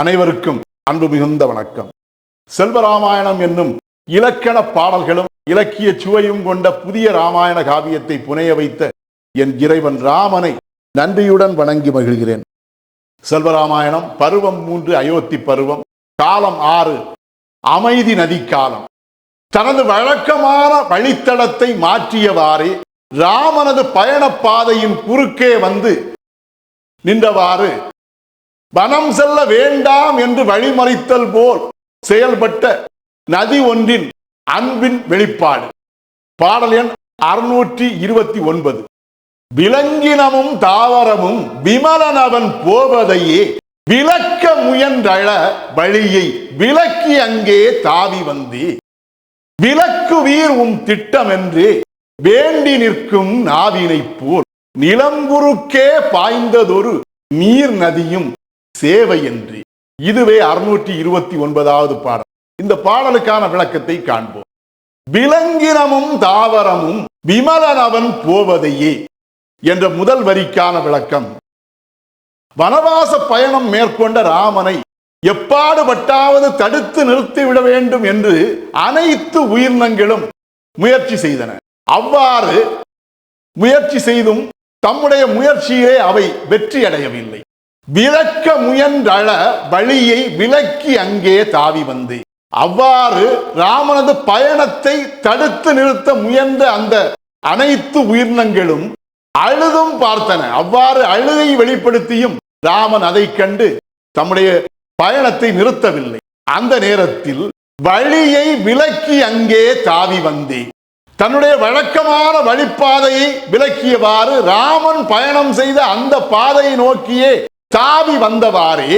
அனைவருக்கும் அன்பு மிகுந்த வணக்கம். செல்வராமாயணம் என்னும் இலக்கண பாடல்களும் இலக்கிய சுவையும் கொண்ட புதிய ராமாயண காவியத்தை புனைய வைத்த என் இறைவன் ராமனை நன்றியுடன் வணங்கி மகிழ்கிறேன். செல்வராமாயணம் பருவம் மூன்று அயோத்தி பருவம் காலம் ஆறு அமைதி நதி காலம். தனது வழக்கமான வழித்தடத்தை மாற்றியவாறே ராமனது பயணப்பாதையின் குறுக்கே வந்து நின்றவாறு வனம் செல்ல வேண்டாம் என்று வழிமறித்தல் போல் செயல்பட்ட நதி ஒன்றின் அன்பின் வெளிப்பாடு. பாடல் எண் அறுநூற்றி இருபத்தி ஒன்பது. விலங்கினமும் தாவரமும் விமலனவன் போவதையே விளக்க முயன்றழ வழியை விலக்கி அங்கே தாவி வந்தே. விலக்குவீர் உம் திட்டம் என்று வேண்டி நிற்கும் நாவினைப் போல் நிலங்குறுக்கே பாய்ந்ததொரு நீர் நதியும் சேவை என்று இதுவே அறுநூற்றி இருபத்தி ஒன்பதாவது பாடல். இந்த பாடலுக்கான விளக்கத்தை காண்போம். விலங்கினமும் தாவரமும் விமலனவன் போவதையே என்ற முதல் வரிக்கான விளக்கம். வனவாச பயணம் மேற்கொண்ட ராமனை எப்பாடுபட்டாவது தடுத்து நிறுத்திவிட வேண்டும் என்று அனைத்து உயிரினங்களும் முயற்சி செய்தன. அவ்வாறு முயற்சி செய்தும் தம்முடைய முயற்சியிலே அவை வெற்றி அடையவில்லை விளக்க முயன்றள வழியை விலக்கி அங்கே தாவி வந்து அவ்வாறு ராமனது பயணத்தை தடுத்து நிறுத்த முயன்ற அந்த அனைத்து உயிரினங்களும் அழுதும் பார்த்தன. அவ்வாறு அழுகை வெளிப்படுத்தியும் ராமன் அதைக் கண்டு தம்முடைய பயணத்தை நிறுத்தவில்லை. அந்த நேரத்தில் வழியை விலக்கி அங்கே தாவி வந்தேன். தன்னுடைய வழக்கமான வழிப்பாதையை விலக்கியவாறு ராமன் பயணம் செய்த அந்த பாதையை நோக்கியே தாவி வந்தவாறே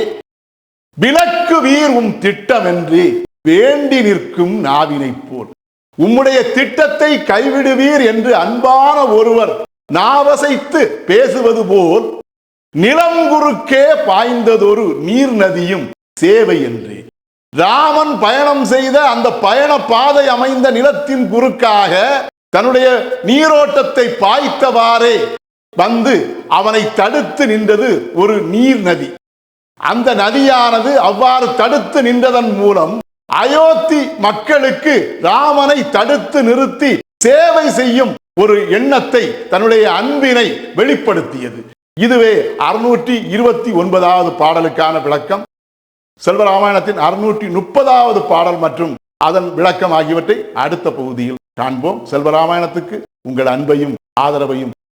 விளக்கு வீர் உம் திட்டம் என்று வேண்டி நிற்கும் நாவினைப் போல். உம்முடைய திட்டத்தை கைவிடுவீர் என்று அன்பான ஒருவர் நாவசைத்து பேசுவது போல் நிலம் குறுக்கே பாய்ந்ததொரு நீர் நதியும் சேவை என்று. ராமன் பயணம் செய்த அந்த பயண பாதை அமைந்த நிலத்தின் குறுக்காக தன்னுடைய நீரோட்டத்தை பாய்த்தவாறே வந்து அவனை தடுத்து நின்றது ஒரு நீர் நதி. அந்த நதியானது அவ்வாறு தடுத்து நின்றதன் மூலம் அயோத்தி மக்களுக்கு ராமனை தடுத்து நிறுத்தி சேவை செய்யும் ஒரு எண்ணத்தை தன்னுடைய அன்பினை வெளிப்படுத்தியது. இதுவே அறுநூற்றி இருபத்தி ஒன்பதாவது பாடலுக்கான விளக்கம். செல்வராமாயணத்தின் அறுநூற்றி முப்பதாவது பாடல் மற்றும் அதன் விளக்கம் ஆகியவற்றை அடுத்த பகுதியில் காண்போம். செல்வராமாயணத்துக்கு உங்கள் அன்பையும் ஆதரவையும்